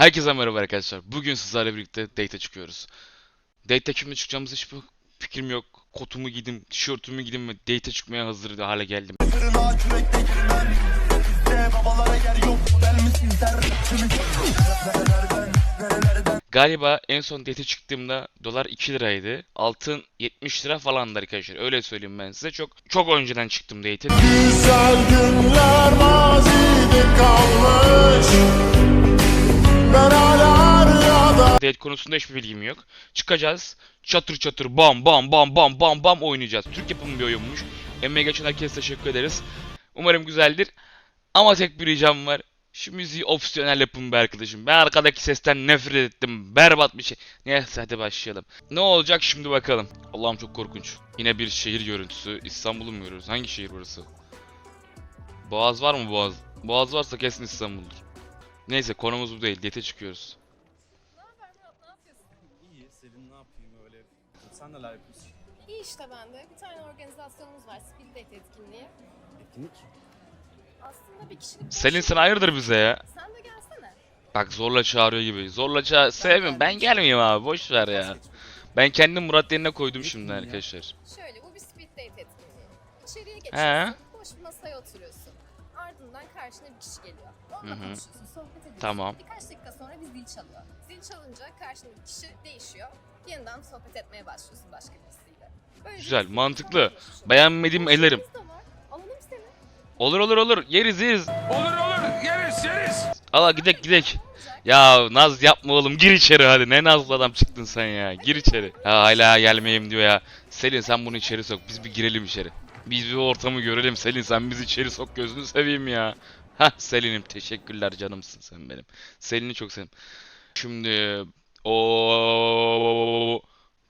Herkese merhaba arkadaşlar. Bugün sizlerle birlikte date çıkıyoruz. Date kimle çıkacağımız hiçbir fikrim yok. Kotumu giydim, tişörtümü giydim ve date çıkmaya hazır hale geldim. Galiba en son date çıktığımda dolar 2 liraydı. Altın 70 lira falandı arkadaşlar. Öyle söyleyeyim ben size. Çok çok önceden çıktım date'e. Güzel günler mazide kalmış Ben konusunda hiçbir bilgim yok. Çıkacağız. Çatır çatır bam bam bam bam bam bam oynayacağız. Türk yapımı bir oyunmuş. Emeğe geçen herkese teşekkür ederiz. Umarım güzeldir. Ama tek bir ricam var. Şu müziği opsiyonel yapın be arkadaşım. Ben arkadaki sesten nefret ettim. Berbat bir şey. Neyse hadi başlayalım. Ne olacak şimdi bakalım. Allah'ım çok korkunç. Yine bir şehir görüntüsü. İstanbul'u mu görüyoruz? Hangi şehir burası? Boğaz var mı Boğaz? Boğaz varsa kesin İstanbul'dur. Neyse konumuz bu değil. Date çıkıyoruz. İyi, Selin ne yapayım öyle? Sen neler yapıyorsun? İyi işte ben de. Bir tane organizasyonumuz var. Speed Date etkinliği. Etkinlik? Aslında bir kişilik... Selin sen hayırdır bize ya? Sen de gelsene. Bak zorla çağırıyor gibi. Zorla çağır... Sevmiyorum. Ben gelmeyeyim abi. Boş ver ya. Ben kendim Murat yerine koydum şimdi arkadaşlar. Şöyle bu bir Speed Date etkinliği. İçeriye He. geçiyorsun. Boş bir masaya oturuyorsun. Ardından karşına bir kişi geliyor. Onunla Hı hı. konuşuyorsun, sohbet. Tamam. Birkaç dakika sonra bir zil çalıyor. Zil çalınca karşındaki kişi değişiyor. Yeniden sohbet etmeye başlıyorsun başka birisiyle. Böylece Güzel, bir mantıklı. oluşuyor. Beğenmediğim ellerim. Var. Alalım seni. Olur olur olur. Yeriz yeriz. Olur olur yeriz yeriz. Ala gidek gidek. Ya Naz yapma oğlum. Gir içeri hadi. Ne nazlı adam çıktın sen ya. Gir içeri. Ya hala gelmeyeyim diyor ya. Selin sen bunu içeri sok. Biz bir girelim içeri. Biz bir ortamı görelim. Selin sen bizi içeri sok gözünü seveyim ya. Selin'im teşekkürler canımsın sen benim. Selin'i çok sevdim. Şimdi o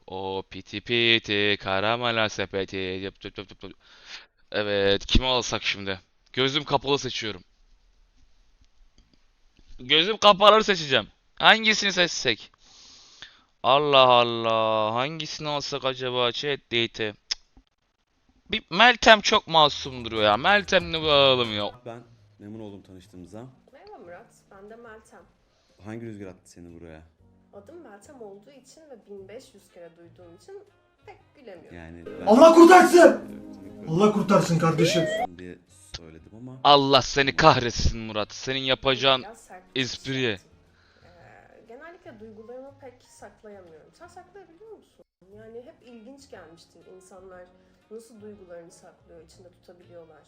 o piti piti karamela sepeti yap yap yap yap. Evet kimi alsak şimdi? Gözüm kapalı seçiyorum. Gözüm kapalı seçeceğim. Hangisini seçsek? Allah Allah. Hangisini alsak acaba chat date'e? Cık. Bir Meltem çok masum duruyor ya. Meltem'le alalım ya. Ben memnun oldum tanıştığımıza. Merhaba Murat, ben de Meltem. Hangi rüzgar attı seni buraya? Adım Meltem olduğu için ve 1500 kere duyduğum için pek gülemiyorum. Yani ben Allah kurtarsın! Allah kurtarsın kardeşim. diye söyledim ama Allah seni kahretsin Murat. Senin yapacağın Biraz sert bir espriye. şey Ee, genellikle duygularımı pek saklayamıyorum. Sen saklayabiliyor musun? Yani hep ilginç gelmiştir insanlar nasıl duygularını saklıyor, içinde tutabiliyorlar.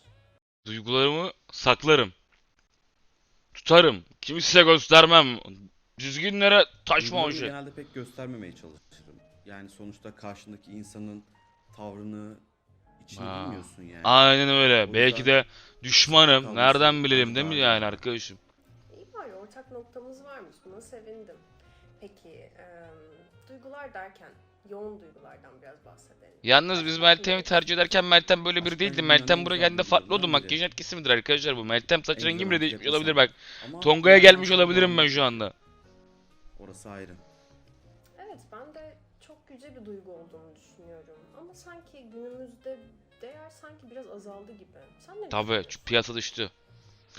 Duygularımı saklarım. Tutarım. Kimseye göstermem. Düzgünlere taşma o duygularımı şey. genelde pek göstermemeye çalışırım. Yani sonuçta karşındaki insanın tavrını içini Ha. bilmiyorsun yani. Aynen öyle. O yüzden Belki de düşmanım. Nereden bilelim değil mi kalmışlar. yani arkadaşım? İyi var, ortak noktamız varmış. Buna sevindim. Peki, e, duygular derken yoğun duygulardan biraz bahsedelim. Yalnız biz Meltem'i tercih ederken Meltem böyle biri değildi. Meltem buraya güzel geldiğinde farklı oldu. duygularından Makyaj biri. etkisi midir arkadaşlar bu? Meltem saç En rengim bile güzel değişmiş olabilir bak. Tonga'ya gelmiş olabilirim ben şu anda. Orası ayrı. Evet ben de çok yüce bir duygu olduğunu düşünüyorum. Ama sanki günümüzde değer sanki biraz azaldı gibi. Sen ne Tabii piyasa düştü.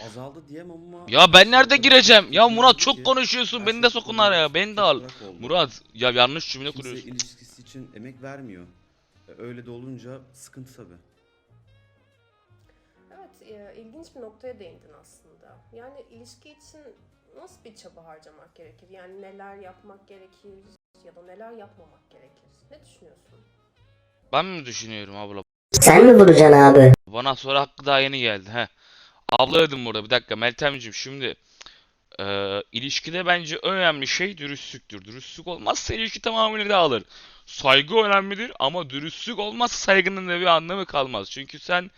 Azaldı diyemem ama... Ya ben nerede gireceğim? Ya Murat çok konuşuyorsun. Beni de sokun araya. kullanılmış, Beni de al. Murat ya yanlış cümle Kimse kuruyorsun. ilişkisi için emek vermiyor. E, Öyle de olunca sıkıntı tabii. Evet e, ilginç bir noktaya değindin aslında. Yani ilişki için nasıl bir çaba harcamak gerekir? Yani neler yapmak gerekir ya da neler yapmamak gerekir? Ne düşünüyorsun? Ben mi düşünüyorum abla? Sen mi vuracaksın abi? Bana soru hakkı daha yeni geldi. He. Abla dedim burada. Bir dakika Meltemciğim şimdi e, ilişkide bence önemli şey dürüstlüktür. Dürüstlük olmazsa ilişki tamamıyla dağılır. Saygı önemlidir ama dürüstlük olmazsa saygının da bir anlamı kalmaz. Çünkü sen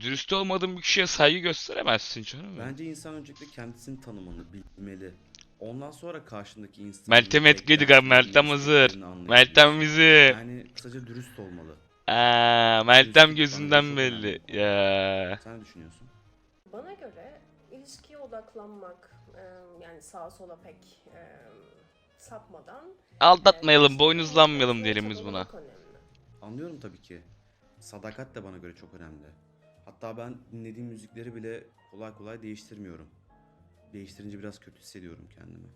dürüst olmadığın bir kişiye saygı gösteremezsin canım. Bence insan öncelikle kendisini tanımalı, bilmeli. Ondan sonra karşındaki insan... Meltem etkiledik abi. Meltem hazır. Meltem Meltem bizi. Yani kısaca dürüst olmalı. Aa, Meltem Dürüstlük gözünden belli. Ya. Sen ne düşünüyorsun? Bana göre ilişkiye odaklanmak e, yani sağa sola pek e, sapmadan Aldatmayalım, e, boynuzlanmayalım diyelim biz buna. Anlıyorum tabii ki. Sadakat de bana göre çok önemli. Hatta ben dinlediğim müzikleri bile kolay kolay değiştirmiyorum. Değiştirince biraz kötü hissediyorum kendimi.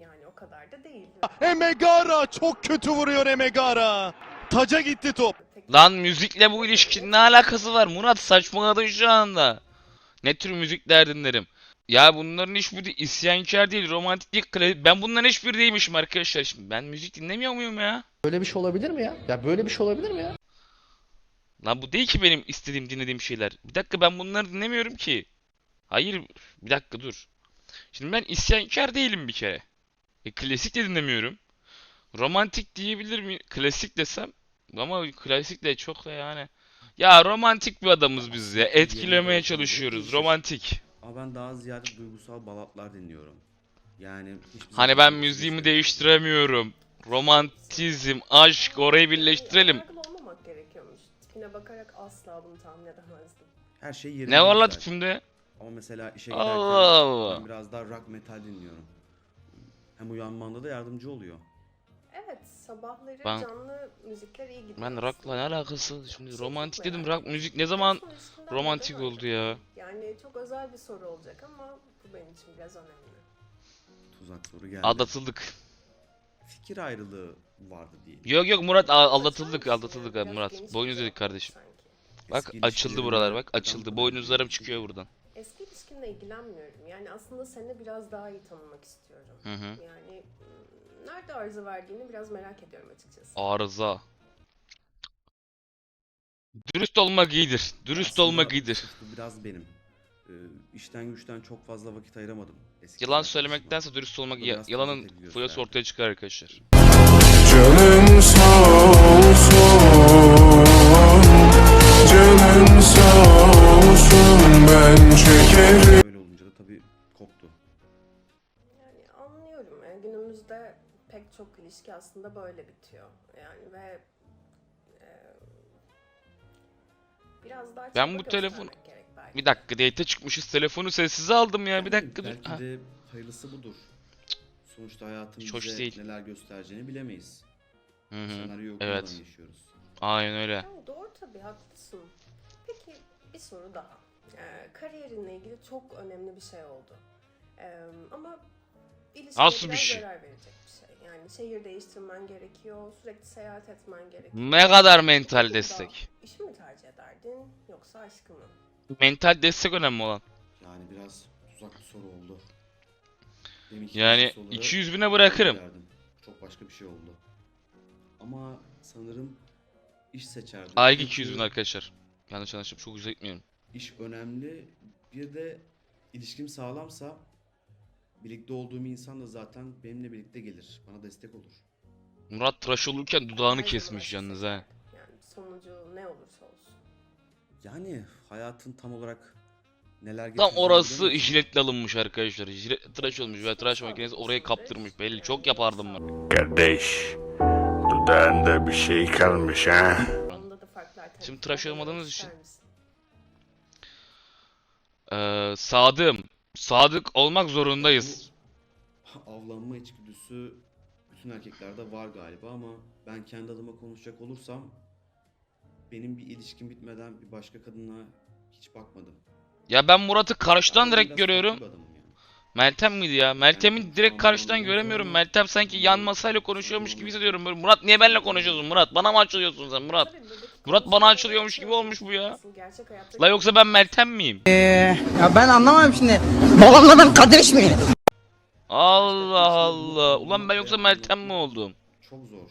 Yani o kadar da değil. Emegara çok kötü vuruyor Emegara. Taca gitti top. Lan müzikle bu ilişkinin ne alakası var? Murat saçmaladın şu anda. Ne tür müzikler dinlerim? Ya bunların hiçbiri isyankar değil, romantik değil. kla- Ben bunların hiçbiri değilmişim arkadaşlar. Şimdi ben müzik dinlemiyor muyum ya? Böyle bir şey olabilir mi ya? Ya böyle bir şey olabilir mi ya? Lan bu değil ki benim istediğim, dinlediğim şeyler. Bir dakika ben bunları dinlemiyorum ki. Hayır, bir dakika dur. Şimdi ben isyankar değilim bir kere. E, klasik de dinlemiyorum. Romantik diyebilir miyim? Klasik desem. Ama klasik de çok da yani. Ya romantik bir adamız biz ya. Etkilemeye çalışıyoruz. Romantik. Ama ben daha ziyade duygusal balatlar dinliyorum. Yani hiçbir Hani ben müziğimi değiştiremiyorum. Romantizm, aşk orayı birleştirelim. Yargılı olmamak gerekiyormuş. Tipine bakarak asla bunu tahmin edemezdim. Her şey yerinde Ne var la güzel. tipimde? Ama mesela işe Allah giderken Allah. ben biraz daha rock metal dinliyorum. Hem uyanmanda da yardımcı oluyor. Evet, sabahları Ben- canlı müzikler iyi gidiyor. Ben rock'la ne alakası? Şimdi Çok romantik dedim rock müzik ne zaman romantik oldu ya? Yani çok özel bir soru olacak ama bu benim için biraz önemli. Tuzak soru geldi. Aldatıldık. Fikir ayrılığı vardı diyelim. Yok yok Murat aldatıldık aldatıldık abi Murat. Boynuz dedik kardeşim. sanki. Bak Eski açıldı buralar bak açıldı. Boynuzlarım çıkıyor buradan. Eski ilişkinle ilgilenmiyorum. Yani aslında seni biraz daha iyi tanımak istiyorum. Hı hı. Yani mm, nerede arıza verdiğini biraz merak ediyorum açıkçası. Arıza. Dürüst olmak iyidir. Dürüst Aslında olmak iyidir. biraz benim. Ee, işten güçten çok fazla vakit ayıramadım. Eski Yalan söylemektense dürüst olmak ya- yalanın gösterdi. ortaya çıkar arkadaşlar. Canım sağ olsun. Canım sağ olsun ben çekerim. Böyle olunca da tabii koptu. Yani anlıyorum. Yani günümüzde pek çok ilişki aslında böyle bitiyor. Yani ve e, biraz daha Ben bu belki Bir dakika date çıkmışız telefonu sessize aldım ya bir dakika dur. Belki Ha. de hayırlısı budur. Sonuçta hayatın Hiç bize değil. neler göstereceğini bilemeyiz. Hı hı. Senaryo Evet. yaşıyoruz. Aynen öyle. Yani doğru tabii haklısın. Peki bir soru daha. Ee, kariyerinle ilgili çok önemli bir şey oldu. Ee, ama ilişkiye Nasıl bir biraz şey? zarar verecek bir şey. Yani şehir değiştirmen gerekiyor, sürekli seyahat etmen gerekiyor. Ne kadar mental durumda destek. İşi mi tercih ederdin yoksa aşkı mı? Mental destek önemli olan. Yani biraz tuzak bir soru oldu. Benim iki Yani soruları 200 bine bırakırım. verdim. Çok başka bir şey oldu. Ama sanırım iş seçerdim. Aylık Çünkü 200 bin arkadaşlar. Yanlış anlaşıldım çok güzel gitmiyorum. İş önemli. Bir de ilişkim sağlamsa birlikte olduğum insan da zaten benimle birlikte gelir. Bana destek olur. Murat tıraş olurken dudağını Her kesmiş zaman yalnız ha. Yani sonucu ne olursa olsun. Yani hayatın tam olarak neler Tam orası bilemezsin. jiletle alınmış arkadaşlar. Jilet tıraş olmuş ve tıraş makinesi oraya kaptırmış. Belli çok yapardım ben. Kardeş, dudağında bir şey kalmış ha. Onda da farklı alternatifler Şimdi tıraş olmadığınız için-? Ee, sadığım. Sadık olmak zorundayız. Avlanma içgüdüsü bütün erkeklerde var galiba ama ben kendi adıma konuşacak olursam benim bir ilişkim bitmeden bir başka kadına hiç bakmadım. Ya ben Murat'ı karşıdan Ben direkt biraz görüyorum. farklı bir adamım yani. Meltem miydi ya? Meltem'i direkt karşıdan göremiyorum. Meltem sanki yan masayla konuşuyormuş gibi hissediyorum. Böyle, Murat niye benimle konuşuyorsun Murat? Bana mı açılıyorsun sen Murat? Tabii Murat bana açılıyormuş gibi olmuş bu ya. aslında gerçek hayatta La yoksa ben Meltem miyim? Ya ben anlamadım şimdi. Babamla ben kardeş miyim? Allah Allah. Ulan ben yoksa Meltem mi oldum? Çok zor.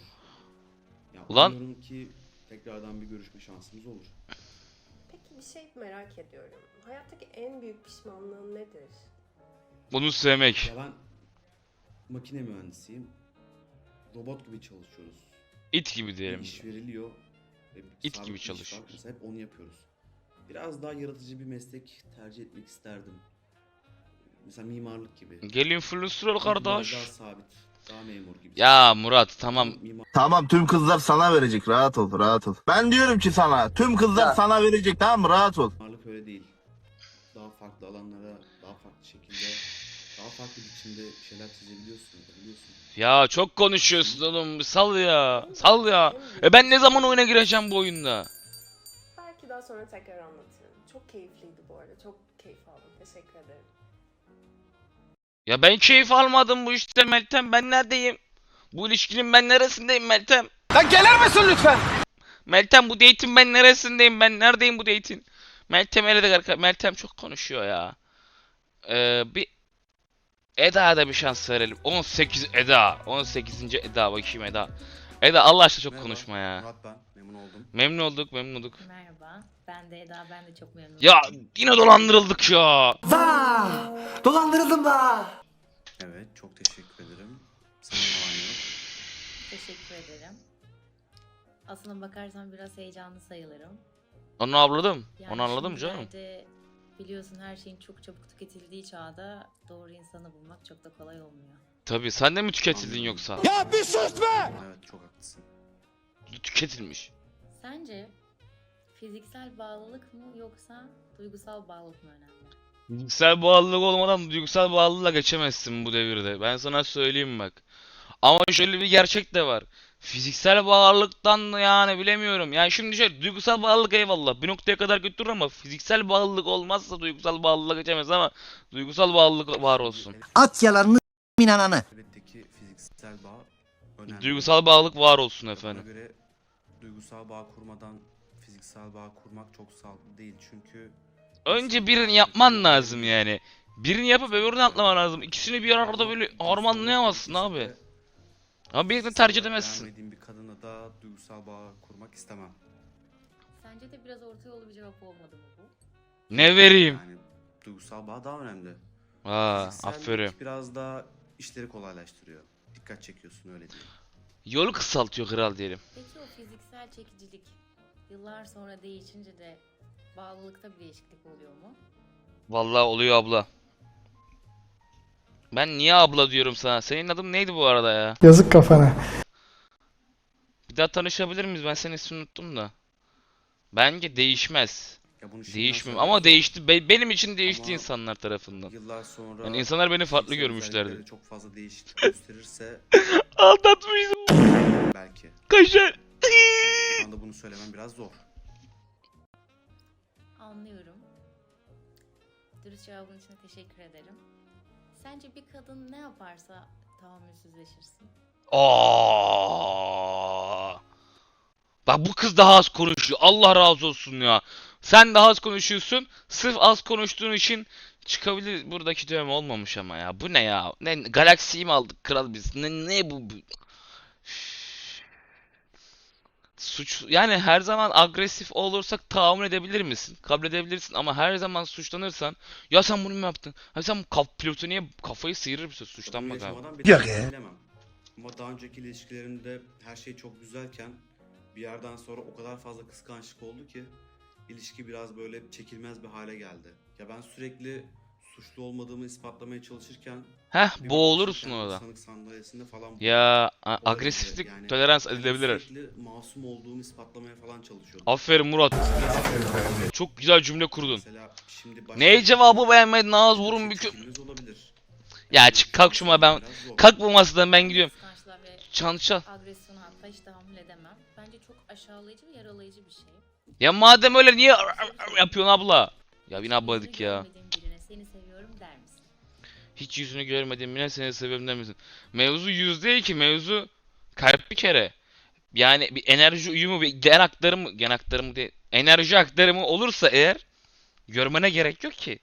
Ya Ulan- umuyorum ki tekrardan bir görüşme şansımız olur. Peki bir şey merak ediyorum. Hayattaki en büyük pişmanlığın nedir? Bunu sevmek. Ya ben makine mühendisiyim. Robot gibi çalışıyoruz. İt gibi Bir diyelim. iş veriliyor. İt gibi çalış. var. Mesela hep onu yapıyoruz. Biraz daha yaratıcı bir meslek tercih etmek isterdim. Mesela mimarlık gibi. Gel influencer ol Biraz Daha kardeş. sabit, daha memur gibi. Ya Murat tamam. Mimar Tamam tüm kızlar sana verecek rahat ol rahat ol. Ben diyorum ki sana tüm kızlar sana verecek tamam mı rahat ol. Mimarlık öyle değil. Daha farklı alanlara, daha farklı şekilde, daha farklı biçimde şeyler çizebiliyorsun, yapabiliyorsun. Ya çok konuşuyorsun oğlum. Bir Sal ya. Sal ya. E ben ne zaman oyuna gireceğim bu oyunda? Belki daha sonra tekrar anlatırım. Çok keyifliydi bu arada. Çok keyif aldım. Teşekkür ederim. Ya ben keyif almadım bu işte Meltem. Ben neredeyim? Bu ilişkinin ben neresindeyim Meltem? Lan gelir misin lütfen? Meltem bu date'in ben neresindeyim? Ben neredeyim bu date'in? Meltem öyle de Meltem çok konuşuyor ya. Ee, bir Eda'ya da bir şans verelim. 18 Eda. 18. Eda bakayım Eda. Eda Allah aşkına çok Merhaba, konuşma ya. Murat ben. Memnun oldum. Memnun olduk, memnun olduk. Merhaba. Ben de Eda. Ben de çok memnunum. Ya yine dolandırıldık ya. Vaa! Dolandırıldım da. Evet çok teşekkür ederim. Senin yok? Teşekkür ederim. Aslına bakarsan biraz heyecanlı sayılırım. Onu anladım. Yani Onu anladım canım. şimdilerde Biliyorsun her şeyin çok çabuk tüketildiği çağda doğru insanı bulmak çok da kolay olmuyor. Tabii sen de mi tüketildin Anladım. yoksa? Ya bir sus be! Evet çok haklısın. Tüketilmiş. Sence fiziksel bağlılık mı yoksa duygusal bağlılık mı önemli? Duygusal bağlılık olmadan duygusal bağlılığa geçemezsin bu devirde. Ben sana söyleyeyim bak. Ama şöyle bir gerçek de var. Fiziksel bağlılıktan yani bilemiyorum. Yani şimdi şöyle duygusal bağlılık eyvallah bir noktaya kadar götürür ama fiziksel bağlılık olmazsa duygusal bağlılığa geçemez ama duygusal bağlılık var olsun. At yalanını inananı. Elbette fiziksel bağ önemli. Duygusal bağlılık var olsun efendim. göre duygusal bağ kurmadan fiziksel bağ kurmak çok sağlıklı değil. Çünkü Önce birini yapman lazım yani. Birini yapıp öbürünü atlaman lazım. İkisini bir arada böyle harmanlayamazsın abi. Ama birini tercih edemezsin. Beğenmediğim bir kadına da duygusal bağ kurmak istemem. Sence de biraz orta yolu bir cevap olmadı mı bu? Ne vereyim? Yani duygusal bağ daha önemli. Aa, Fiziksellik aferin. biraz daha işleri kolaylaştırıyor. Dikkat çekiyorsun öyle diyeyim. Yolu kısaltıyor kral diyelim. Peki o fiziksel çekicilik yıllar sonra değişince de bağlılıkta bir değişiklik oluyor mu? Vallahi oluyor abla. Ben niye abla diyorum sana? Senin adın neydi bu arada ya? Yazık kafana. Bir daha tanışabilir miyiz? Ben senin ismini unuttum da. Bence değişmez. Ya bunu şimdiden söyleyeyim. ama değişti. Be- benim için değişti Ama- insanlar tarafından. Yıllar sonra Yani insanlar beni farklı fiziksel görmüşlerdi. özellikleri çok fazla değişiklik gösterirse Aldatmışım. belki. Kaşar. Şu anda bunu söylemem biraz zor. Anlıyorum. Dürüst cevabın için teşekkür ederim. Sence bir kadın ne yaparsa tahammülsüzleşirsin? Aa. Bak bu kız daha az konuşuyor. Allah razı olsun ya. Sen daha az konuşuyorsun. Sırf az konuştuğun için çıkabilir. Buradaki dövme olmamış ama ya. Bu ne ya? Ne galaksiyi mi aldık kral biz? Ne ne bu? bu? Suç yani her zaman agresif olursak tahammül edebilir misin? Kabul edebilirsin ama her zaman suçlanırsan ya sen bunu mu yaptın? Ha sen kaf pilotu niye kafayı sıyırır mısın Bunu suçlanmak abi? bir Yok ya. bilemem. Ama daha önceki ilişkilerimde her şey çok güzelken bir yerden sonra o kadar fazla kıskançlık oldu ki ilişki biraz böyle çekilmez bir hale geldi. Ya ben sürekli suçlu olmadığımı ispatlamaya çalışırken Heh bir boğulursun orada. sanık sandalyesinde falan Ya a- olabilir. agresiflik Yani tolerans edilebilir. Sürekli masum olduğumu ispatlamaya falan çalışıyordum. Aferin Murat. Çok güzel cümle kurdun. Mesela şimdi başka Neye bir- cevabı beğenmedin ağız burun bükü. Çekimimiz olabilir. Ya çık kalk şuma ben. Biraz zor. Kalk bu masadan ben gidiyorum. Kıskançlığa ve Çan çal. agresyona hatta hiç tahammül edemem. Bence çok aşağılayıcı ve yaralayıcı bir şey. Ya madem öyle niye yapıyorsun abla? Ya yine abladık ya. Hiç yüzünü görmedim yine seni seviyorum demesin. Mevzu yüz değil ki mevzu kalp bir kere. Yani bir enerji uyumu bir gen aktarımı gen aktarımı değil. Enerji aktarımı olursa eğer görmene gerek yok ki.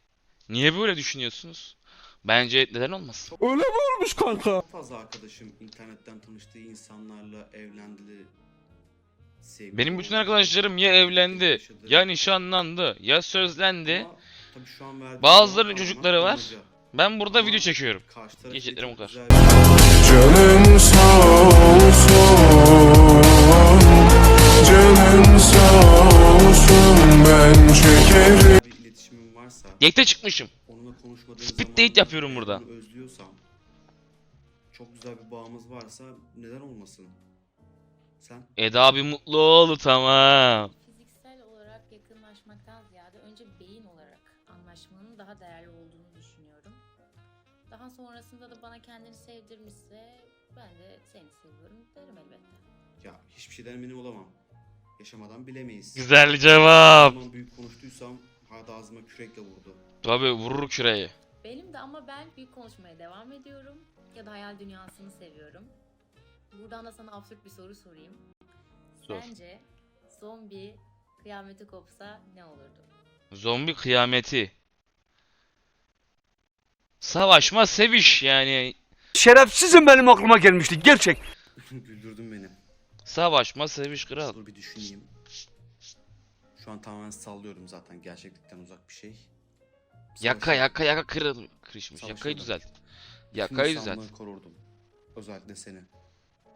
Niye böyle düşünüyorsunuz? Bence neden olmasın? Öyle mi olmuş kanka? Fazla arkadaşım internetten tanıştığı insanlarla evlendi. sevgili Benim bütün arkadaşlarım ya evlendi, ya nişanlandı, ya sözlendi. Ama tabii şu an verdiğim Bazılarının çocukları var. Ben burada video çekiyorum. Geçitlerim o kadar. Canım sağ olsun Canım sağ olsun Ben çekerim bir iletişimim varsa Date'e çıkmışım. onunla konuşmadığım Speed zaman date yapıyorum burada. onu özlüyorsam çok güzel bir bağımız varsa neden olmasın? Sen? Eda bir mutlu oldu tamam. Bana kendini sevdirmişse ben de seni seviyorum derim elbette. Ya hiçbir şeyden emin olamam. Yaşamadan bilemeyiz. Güzel cevap. Ne zaman büyük konuştuysam hadi ağzıma kürekle vurdu. Tabii vurur küreği. Benim de ama ben büyük konuşmaya devam ediyorum. Ya da hayal dünyasını seviyorum. Buradan da sana absürt bir soru sorayım. Sor. Sence zombi kıyameti kopsa ne olurdu? Zombi kıyameti. Savaşma seviş yani. Şerefsizim benim aklıma gelmişti gerçek. Güldürdün beni. Savaşma seviş kral. Dur bir düşüneyim. Şu an tamamen sallıyorum zaten. Gerçeklikten uzak bir şey. Yaka Savaşa- yaka yaka kırıl kırışmış. Savaşa Yakayı düzelt. Yakayı düzelt. korurdum. Özellikle seni.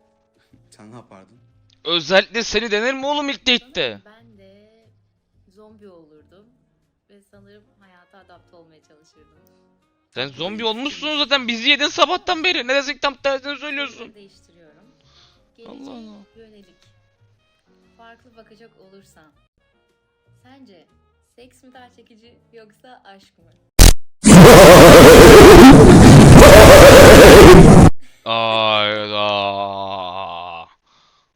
Sen ne yapardın? Özellikle seni denir mi oğlum ilk date'te? Ben de zombi olurdum. Ve sanırım hayata adapte olmaya çalışırdım. Sen zombi olmuşsun zaten bizi yedin sabahtan beri. Ne desek tam tersini söylüyorsun. Değiştiriyorum. Geleceğe Allah Allah. yönelik. Farklı bakacak olursan. Sence seks mi daha çekici yoksa aşk mı? Ayda.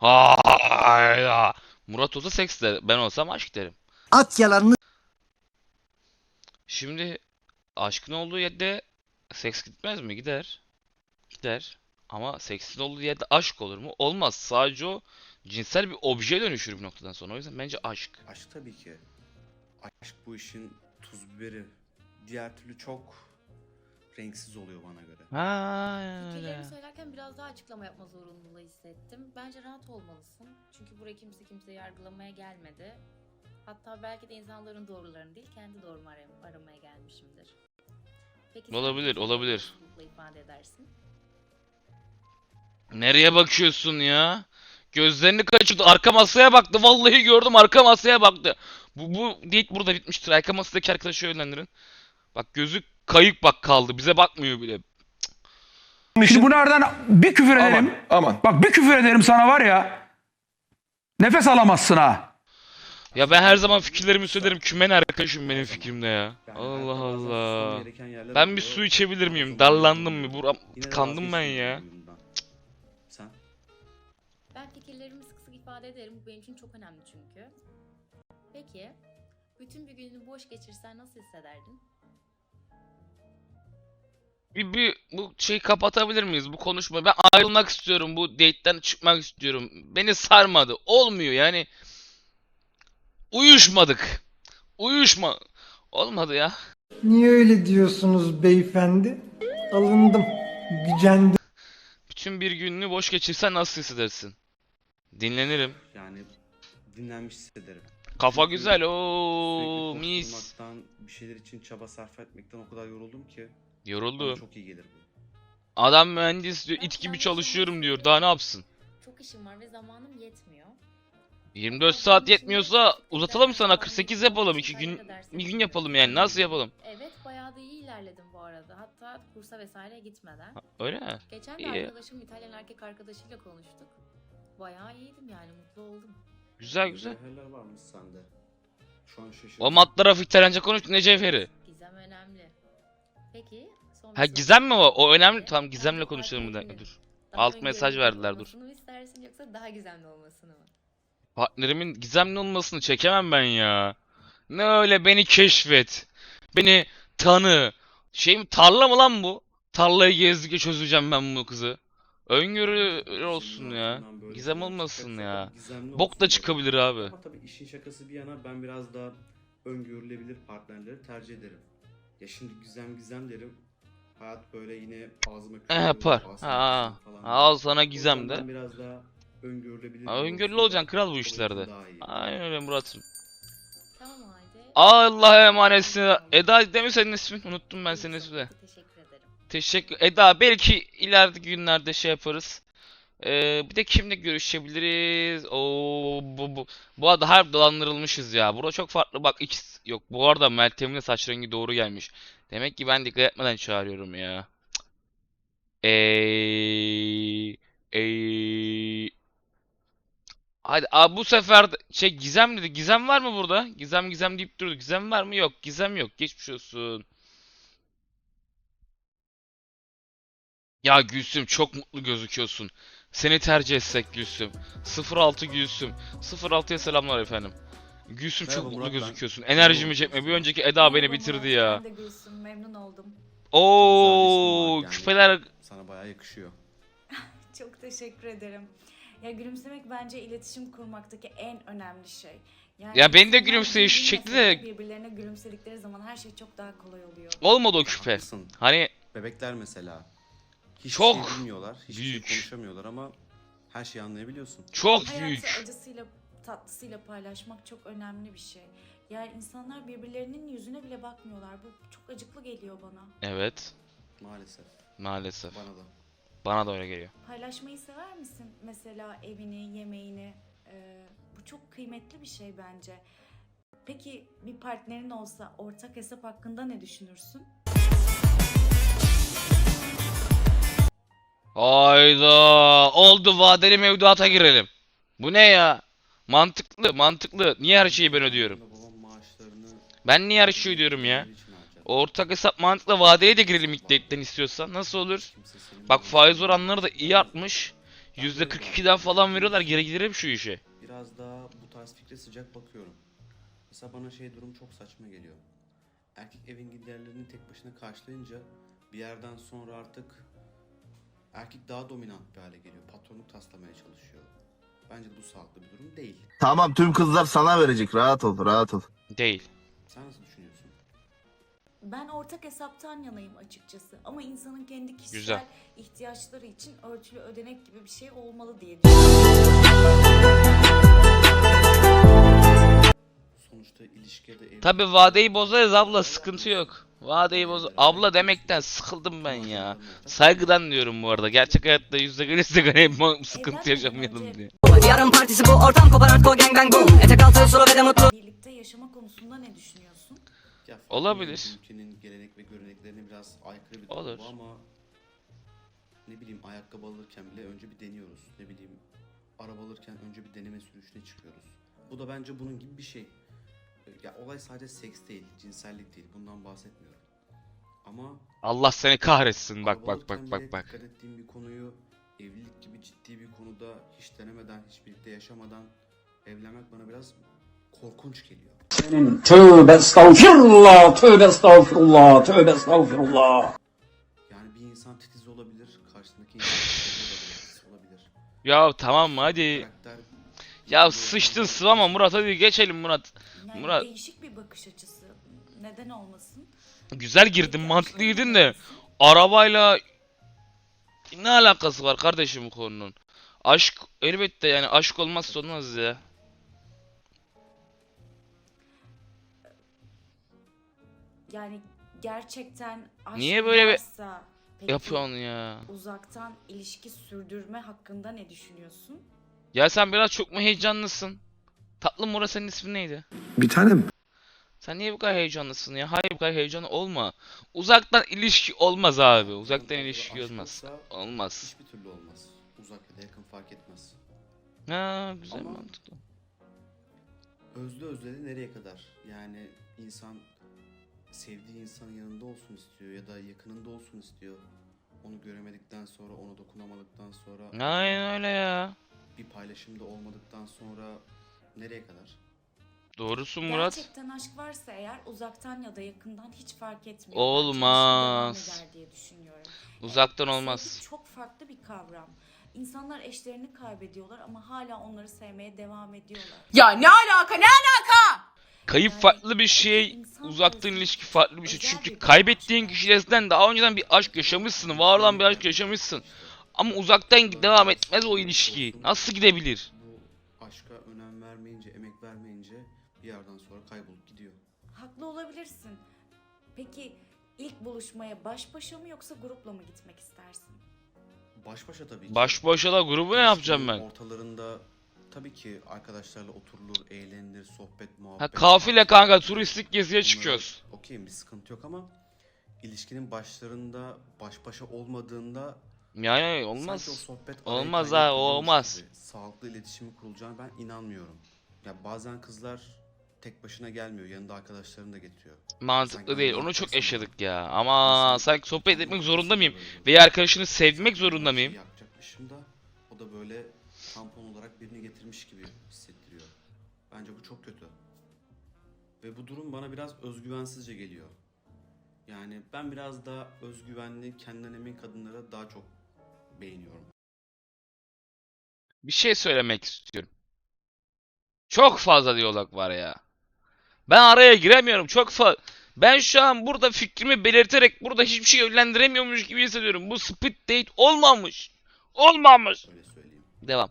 Ayda. Murat olsa seks der. Ben olsam aşk derim. At yalanını Şimdi aşkın olduğu yerde seks gitmez mi? Gider. Gider. Ama seksin olduğu yerde aşk olur mu? Olmaz. Sadece o cinsel bir objeye dönüşür bir noktadan sonra. O yüzden bence aşk. Aşk tabii ki. Aşk bu işin tuz biberi. Diğer türlü çok renksiz oluyor bana göre. Ha öyle. Fikirlerimi söylerken biraz daha açıklama yapma zorunluluğu hissettim. Bence rahat olmalısın. Çünkü buraya kimse kimse yargılamaya gelmedi. Hatta belki de insanların doğrularını değil, kendi doğrumu aram- aramaya gelmişimdir. Peki sen Olabilir, olabilir. ifade edersin? Nereye bakıyorsun ya? Gözlerini kaçırdı. Arka masaya baktı. Vallahi gördüm arka masaya baktı. Bu, bu date burada bitmiştir. Arka masadaki arkadaşı yönlendirin. Bak gözü kayık bak kaldı. Bize bakmıyor bile. Şimdi bu nereden bir küfür ederim. Aman. Bak bir küfür ederim sana var ya. Nefes alamazsın ha. Ya ben her zaman fikirlerimi söylerim. Kümen arkadaşım benim fikrimde ya. Allah Allah. Ben bir su içebilir miyim? Dallandım mı? Buram tıkandım ben ya. Sen? Ben fikirlerimi sık sık ifade ederim. Bu benim için çok önemli çünkü. Peki, bütün bir gününü boş geçirsen nasıl hissederdin? Bir, bir bu şeyi kapatabilir miyiz? Bu konuşma. Ben ayrılmak istiyorum. Bu date'den çıkmak istiyorum. Beni sarmadı. Olmuyor yani. Uyuşmadık. Uyuşma. Olmadı ya. Niye öyle diyorsunuz beyefendi? Alındım. Gücendim. Bütün bir gününü boş geçirsen nasıl hissedersin? Dinlenirim. Yani dinlenmiş hissederim. Kafa Çünkü güzel. Sürekli mis. bir şeyler için çaba sarf etmekten o kadar yoruldum ki. Bana Yoruldu. çok iyi gelir bu. Adam mühendis diyor. İt gibi çalışıyorum diyor. Daha ne yapsın? Çok işim var ve zamanım yetmiyor. 24 saat yetmiyorsa uzatalım sana 48 yapalım. 2 gün bir gün yapalım yani. Nasıl yapalım? Evet, bayağı da iyi ilerledim bu arada. Hatta kursa vesaire gitmeden. Öyle mi? Geçen de iyi. arkadaşım İtalyan erkek arkadaşıyla konuştuk. Bayağı iyiydim yani, mutlu oldum. Güzel güzel. Cevherler varmış sende. Şu an şaşırdım. O matlara İtalyanca konuş ne cevheri? Gizem önemli. Peki, son Ha. Gizem mi o? O önemli. Tamam Gizem'le konuşalım bir dakika dur. daha Alt mesaj verdiler, dur. olmasını mı istersin yoksa daha gizemli olmasını mı? Partnerimin gizemli olmasını çekemem ben ya. Ne öyle beni keşfet. Beni tanı. Şey mi tarla mı lan bu? Tarlayı gezdikçe çözeceğim ben bu kızı. Öngörü olsun ya. Gizem olmasın ya. Bok da çıkabilir abi. Ama tabii işin şakası bir yana ben biraz daha öngörülebilir partnerleri tercih ederim. Ya şimdi gizem gizem derim. Hayat böyle yine ağzıma küfür yapar? falan al sana gizem de. biraz daha öngörülebilir. Bir öngörülü olacaksın kral bu işlerde. Aynen öyle Murat'ım. Tamam. Allah'a emanetsin. Eda değil mi senin ismin? Unuttum ben senin ismini. Teşekkür ederim. Teşekkür. Eda belki ileriki günlerde şey yaparız. Ee, bir de kimle görüşebiliriz? Oo bu bu. Bu arada harbi dolandırılmışız ya. Burada çok farklı. Bak ikisi yok. Bu arada Meltem'in saç rengi doğru gelmiş. Demek ki ben dikkat etmeden çağırıyorum ya. Ey ey Hadi abi bu sefer de- şey Gizem dedi. Gizem var mı burada? Gizem Gizem deyip durdu. Gizem var mı? Yok. Gizem yok. Geçmiş olsun. Ya Gülsüm çok mutlu gözüküyorsun. Seni tercih etsek Gülsüm. 06 Gülsüm. 06'ya selamlar efendim. Gülsüm çok Merhaba mutlu Murat ben. gözüküyorsun. Enerjimi çekme. Bir önceki Eda beni bitirdi ya. Ben de Gülsüm, memnun oldum. Oo Yani küpeler Sana bayağı yakışıyor. Çok teşekkür ederim. Ya gülümsemek bence iletişim kurmaktaki en önemli şey. Yani Ya benim de insanlar gülümseyiş şekli de- birbirlerine gülümsedikleri zaman her şey çok daha kolay oluyor. olmadı o küpe. Haklısın. Hani Bebekler mesela. Hiç Çok şey bilmiyorlar. Hiçbir büyük. şey konuşamıyorlar ama her şeyi anlayabiliyorsun. çok Hayatı büyük. acısıyla tatlısıyla paylaşmak çok önemli bir şey. Yani insanlar birbirlerinin yüzüne bile bakmıyorlar. Bu çok acıklı geliyor bana. Evet Maalesef. maalesef. Bana da. Bana da öyle geliyor. Paylaşmayı sever misin? Mesela evini, yemeğini. Ee, bu çok kıymetli bir şey bence. Peki bir partnerin olsa ortak hesap hakkında ne düşünürsün? Hayda oldu vadeli mevduata girelim. Bu ne ya? Mantıklı mantıklı. Niye her şeyi ben ödüyorum? Ben niye her şeyi ödüyorum ya? Ortak hesap mantıkla vadeye de girelim ilk date'den istiyorsan. Nasıl olur? Bak faiz oranları da iyi artmış. %42'den falan veriyorlar. Geri gidelim şu işe. Biraz daha bu tarz fikre sıcak bakıyorum. Mesela bana şey durum çok saçma geliyor. Erkek evin giderlerini tek başına karşılayınca bir yerden sonra artık erkek daha dominant bir hale geliyor. Patronluk taslamaya çalışıyor. Bence bu sağlıklı bir durum değil. Tamam tüm kızlar sana verecek. Rahat ol, rahat ol. Değil. Sen nasıl düşünüyorsun? Ben ortak hesaptan yanayım açıkçası. Ama insanın kendi kişisel Güzel. ihtiyaçları için örtülü ödenek gibi bir şey olmalı diye düşünüyorum. Sonuçta ilişkiye de evlilik- Tabi vadeyi bozarız abla sıkıntı yok. Vadeyi boz... Abla demekten sıkıldım ben ya. Saygıdan diyorum bu arada. Gerçek hayatta yüzde gelirse gene sıkıntı yaşamayalım diye. Yarın partisi bu ortam kopar hardcore gang bang boom. Etek altı sulu ve de mutlu. Birlikte yaşama konusunda ne düşünüyorsun? Ya, Olabilir. Ülkenin gelenek ve göreneklerine biraz aykırı bir durum Olur. bu ama ne bileyim ayakkabı alırken bile önce bir deniyoruz. Ne bileyim araba alırken önce bir deneme sürüşüne çıkıyoruz. Bu da bence bunun gibi bir şey. Ya olay sadece seks değil, cinsellik değil. Bundan bahsetmiyorum. Ama Allah seni kahretsin bak araba bak alırken bak bile bak bak. Dikkat ettiğim bir konuyu evlilik gibi ciddi bir konuda hiç denemeden, hiç birlikte yaşamadan evlenmek bana biraz korkunç geliyor. Tövbe estağfirullah, tövbe estağfirullah, tövbe estağfirullah. Yani bir insan titiz olabilir, karşısındaki insan titiz olabilir. Ya tamam mı hadi. Karakter Ya sıçtın sıvama Murat hadi geçelim Murat. Yani Murat. değişik bir bakış açısı. Neden olmasın? Güzel girdin mantıklı girdin de. Arabayla ne alakası var kardeşim bu konunun? Aşk elbette yani aşk olmazsa olmaz ya. Yani gerçekten aşk Niye böyle bir- varsa peki Yapıyorsun ya. uzaktan ilişki sürdürme hakkında ne düşünüyorsun? Ya sen biraz çok mu heyecanlısın? Tatlım Murat senin ismin neydi? Bir tanem. Sen niye bu kadar heyecanlısın ya? Hayır bu kadar heyecanlı olma. Uzaktan ilişki olmaz abi. Uzaktan ilişki olmaz. Olmaz. Hiçbir türlü olmaz. Uzak ya da yakın fark etmez. Ha güzel Ama- mantıklı. Özlü özledi nereye kadar? Yani insan sevdiği insanın yanında olsun istiyor ya da yakınında olsun istiyor. Onu göremedikten sonra, ona dokunamadıktan sonra, Aynen öyle ya. bir paylaşımda olmadıktan sonra nereye kadar? Doğrusun Murat. Gerçekten aşk varsa eğer uzaktan ya da yakından hiç fark etmiyor. Olmaz. diye düşünüyorum. Uzaktan Yani olmaz. Çok farklı bir kavram. İnsanlar eşlerini kaybediyorlar ama hala onları sevmeye devam ediyorlar. Ya ne alaka ne alaka? Kayıp farklı bir şey, uzaktan ilişki farklı bir şey. Çünkü kaybettiğin bağ. kişilerden daha önceden bir aşk yaşamışsın, var olan bir aşk yaşamışsın. Ama uzaktan devam etmez o ilişki. Nasıl gidebilir? Bu aşka önem vermeyince, emek vermeyince bir yerden sonra kaybolup gidiyor. Haklı olabilirsin. Peki ilk buluşmaya baş başa mı yoksa grupla mı gitmek istersin? Baş başa tabii ki. Baş başa da grubu ne yapacağım ben? Ortalarında tabii ki arkadaşlarla oturulur, eğlenilir, sohbet, muhabbet. Ha kafile kanka turistik geziye çıkıyoruz. Okey bir sıkıntı yok ama ilişkinin başlarında baş başa olmadığında Yani sanki o olmaz. sohbet Olmaz ha, o olmaz. gibi. Sağlıklı iletişimi kurulacağına ben inanmıyorum. Ya bazen kızlar tek başına gelmiyor, yanında arkadaşlarını da getiriyor. Mantıklı Sanki değil. ne Onu çok yaşadık ya. Ama sanki sohbet etmek zorunda mıyım? Veya arkadaşını sevmek zorunda şey mıyım? Yapacakmışım da o da böyle tampon olarak birini getirmiş gibi hissettiriyor. Bence bu çok kötü. Ve bu durum bana biraz özgüvensizce geliyor. Yani ben biraz daha özgüvenli, kendinden emin kadınları daha çok beğeniyorum. Bir şey söylemek istiyorum. Çok fazla diyalog var ya. Ben araya giremiyorum. Çok fazla. Ben şu an burada fikrimi belirterek burada hiçbir şey yönlendiremiyormuş gibi hissediyorum. Bu speed date olmamış. Olmamış. Devam.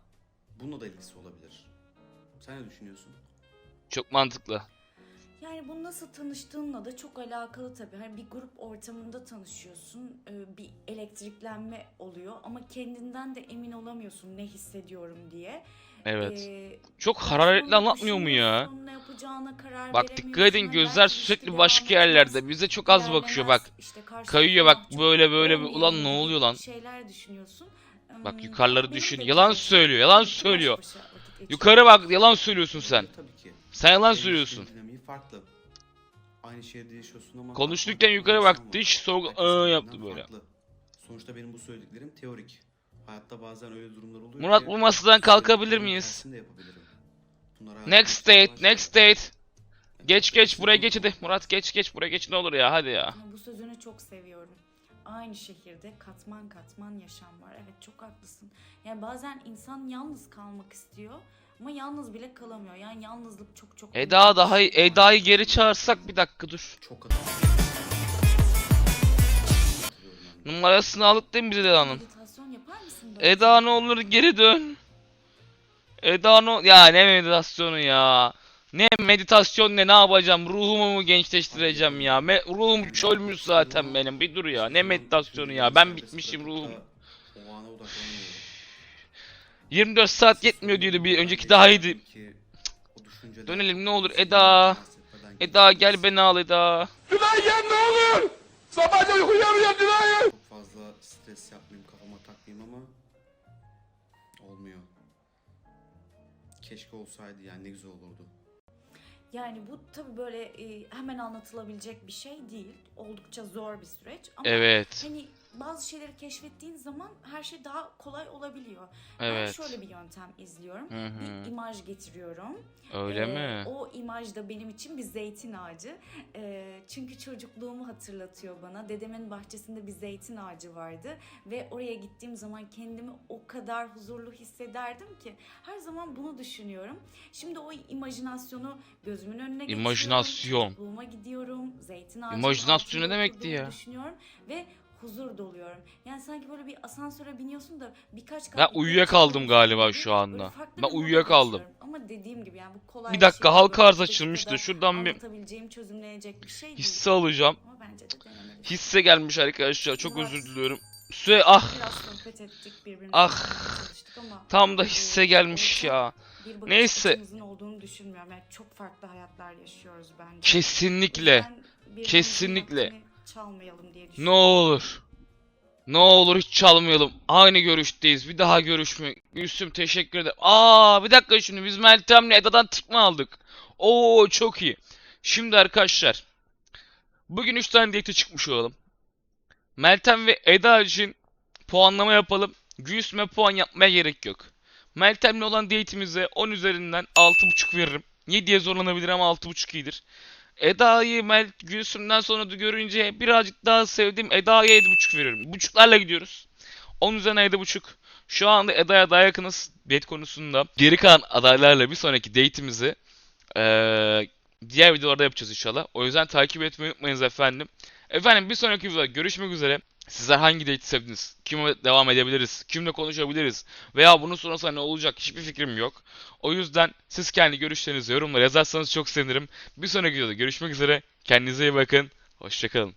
Bununla da ilgisi olabilir. Sen ne düşünüyorsun? Çok mantıklı. Yani bu nasıl tanıştığınla da çok alakalı tabii. Hani bir grup ortamında tanışıyorsun, e, bir elektriklenme oluyor ama kendinden de emin olamıyorsun ne hissediyorum diye. Evet. Ee, Çok hararetli anlatmıyor mu ya? Ne yapacağına karar Bak dikkat edin gözler sürekli devam başka yerlerde. Bize çok az bakıyor bak. işte Kayıyor bak böyle böyle bir çok ulan ne oluyor lan? Şeyler düşünüyorsun. Bak Hmm, yukarıları düşün. Yalan söylüyor. Yalan söylüyor. Yukarı bak yalan söylüyorsun sen. Olabilir Tabii ki. Sen yalan söylüyorsun. dinamiği farklı. Aynı şehirde yaşıyorsun ama farklı yukarı baktı, hiç sorgu- Herkes ıı birbirinden yaptı böyle. farklı. Sonuçta benim bu söylediklerim teorik. Hayatta bazen öyle durumlar oluyor Murat ki bu masadan kalkabilir miyiz? tersini de yapabilirim. Bunlar Next date, olan next date. Geç geç buraya geç hadi. Murat geç geç buraya geç ne olur ya hadi ya. Ama bu sözünü çok seviyorum. Aynı şehirde katman katman yaşam var. Evet çok haklısın. Yani bazen insan yalnız kalmak istiyor ama yalnız bile kalamıyor. Yani yalnızlık çok çok Eda daha. Eda'yı geri çağırsak bir dakika dur. Çok. Numarasını alıp değil mi bize Eda'nın? Meditasyon yapar mısın? böyle? Eda ne olur geri dön. Eda ne ya ne meditasyonu ya. Ne meditasyon ne ne yapacağım ruhumu mu gençleştireceğim ya. Me ruhum çölmüş zaten benim bir dur ya. Ne meditasyonu ya ben bitmişim ruhum. O ana odaklanamıyorum. 24 saat yetmiyor diyordu bir önceki daha iyiydi. Dönelim ne olur Eda. Eda gel beni al Eda. Çok fazla stres yapmayayım, kafama takmayayım ama olmuyor. Keşke olsaydı yani ne güzel olurdu. Yani bu tabii böyle e, hemen anlatılabilecek bir şey değil. Oldukça zor bir süreç ama Evet. hani bazı şeyleri keşfettiğin zaman her şey daha kolay olabiliyor. Ben Evet. şöyle bir yöntem izliyorum. Hı hı. Bir imaj getiriyorum. Öyle Ee, mi? O imaj da benim için bir zeytin ağacı. Ee, çünkü çocukluğumu hatırlatıyor bana. Dedemin bahçesinde bir zeytin ağacı vardı ve oraya gittiğim zaman kendimi o kadar huzurlu hissederdim ki her zaman bunu düşünüyorum. Şimdi o imajinasyonu gözümün önüne getiriyorum. İmajinasyon. Çocukluğuma gidiyorum. Zeytin ağacının İmajinasyon ne demekti ya? Düşünüyorum ve huzur doluyorum. Yani sanki böyle bir asansöre biniyorsun da birkaç kat Ben uyuyakaldım çıkıyorsun galiba şu anda. Ben uyuyakaldım. Ama dediğim gibi yani bu kolay Bir dakika şey halka değil. arz açılmıştı. Şuradan bir çözümlenecek bir şey değil. hisse alacağım. Ama bence de. Hisse gelmiş arkadaşlar. Çok Murat. özür diliyorum. Süre ah Biraz ettik Ah. tam da hisse gelmiş ya. Neyse. olduğunu düşünmüyorum. Yani çok farklı hayatlar yaşıyoruz bence. Kesinlikle. kesinlikle. Çalmayalım diye Ne düşünüyorum. olur. Ne olur hiç çalmayalım. Aynı görüşteyiz. Bir daha görüşmek. Gülsüm teşekkür ederim. Aa bir dakika şimdi biz Meltem'le Eda'dan tık mı aldık? Oo çok iyi. Şimdi arkadaşlar. Bugün 3 tane date çıkmış olalım. Meltem ve Eda için puanlama yapalım. Gülsüm'e puan yapmaya gerek yok. Meltem'le olan date'imize 10 üzerinden 6.5 veririm. 7'ye zorlanabilir ama 6.5 iyidir. Eda'yı Mel Gülsüm'den sonra da görünce birazcık daha sevdim. Eda'ya 7.5 veriyorum. Buçuklarla gidiyoruz. 10 üzerine 7.5. Şu anda Eda'ya daha yakınız date konusunda. Geri kalan adaylarla bir sonraki date'imizi eee, diğer videolarda yapacağız inşallah. O yüzden takip etmeyi unutmayınız efendim. Efendim bir sonraki videoda görüşmek üzere. Sizler hangi date sevdiniz? Kimle devam edebiliriz? Kimle konuşabiliriz? Veya bunun sonrasında ne olacak? Hiçbir fikrim yok. O yüzden siz kendi görüşlerinizi yorumlara yazarsanız çok sevinirim. Bir sonraki videoda görüşmek üzere. Kendinize iyi bakın. Hoşçakalın.